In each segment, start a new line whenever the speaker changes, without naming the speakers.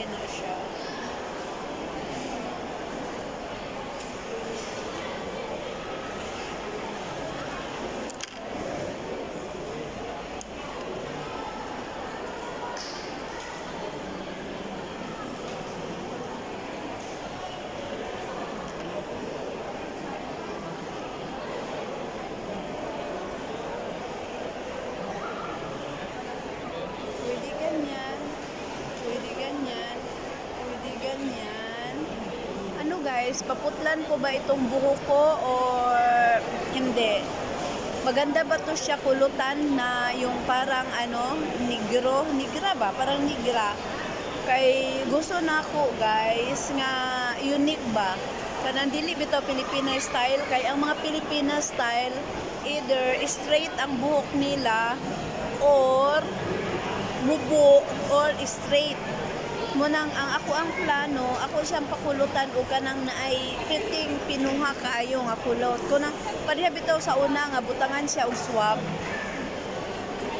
in the show. Guys, paputlan ko ba itong buhok ko or hindi? Maganda ba to siya kulutan na yung parang ano, negro, nigra ba? Parang nigra. Kay gusto na ako guys nga unique ba? Kanang dili bito Filipino style kay ang mga Filipino style either straight ang buhok nila or mubo or straight munang ang ako ang plano ako siyang pakulutan o kanang naay fitting pinuha kaayo nga kulot. Kunang padiha bitaw sa una nga butangan siya og swab.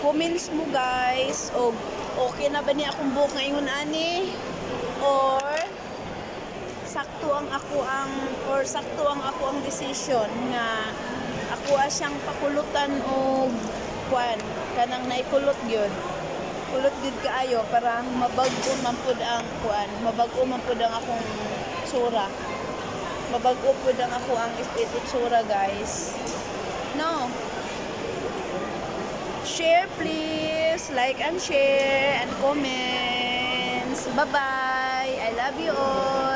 Comments mo guys og okay na ba ni akong buhok nga ingon ani? Or sakto ang ako ang or sakto ang ako ang decision nga ako siyang pakulutan og kwan kanang naikulot gyud kulot gid kaayo para mabag-o man pud ang kuan mabag-o man pud ang akong tsura mabag-o pud ang ako ang itsura guys. No. Share please. Like and share and comments. Bye bye I love you all